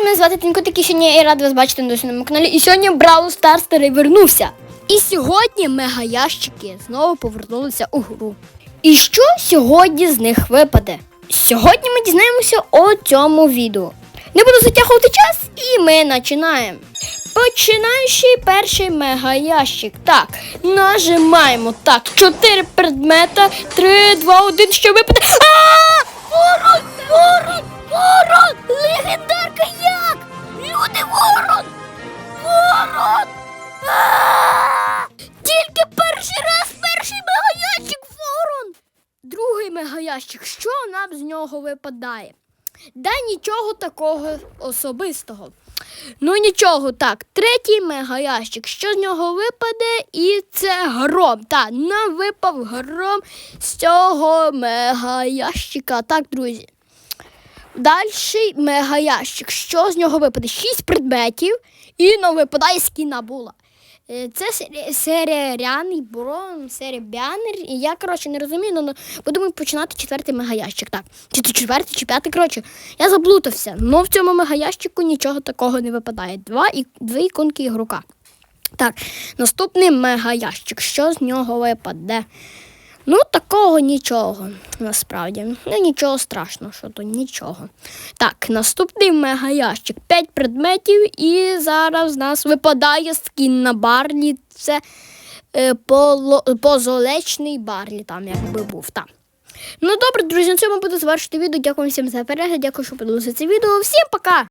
друзі, мене звати Тінко, такий сьогодні я рада вас бачити на своєму каналі. І сьогодні Бравл Старс перевернувся. І сьогодні мегаящики знову повернулися у гру. І що сьогодні з них випаде? Сьогодні ми дізнаємося у цьому відео. Не буду затягувати час, і ми починаємо. Починаючи перший мегаящик. Так, нажимаємо. Так, чотири предмета. Три, два, один, що випаде. А! Мегаящик. Що нам з нього випадає? Да нічого такого особистого. Ну нічого, так. Третій мегаящик. Що з нього випаде? І це гром. Так, нам випав гром з цього мегаящика. Так, друзі. Дальший мегаящик. Що з нього випаде? Шість предметів і нам випадає скіна була. Е, Це серіаний брон, серебянер. І я, коротше, не розумію, але будемо починати четвертий мегаящик. Так. Чи це четвертий, чи п'ятий, коротше. Я заблутався. Ну в цьому мегаящику нічого такого не випадає. Два і дві іконки ігрока. Так, наступний мегаящик. Що з нього випаде? Ну, такого нічого, насправді. Ну, нічого страшного, що то нічого. Так, наступний мегаящик. П'ять предметів, і зараз в нас випадає скін на барлі. Це е, поло- позолечний барлі, там якби був. Так. Ну добре, друзі, на цьому буду завершити відео. Дякую всім за перегляд. Дякую, що подивилися це відео. Всім пока!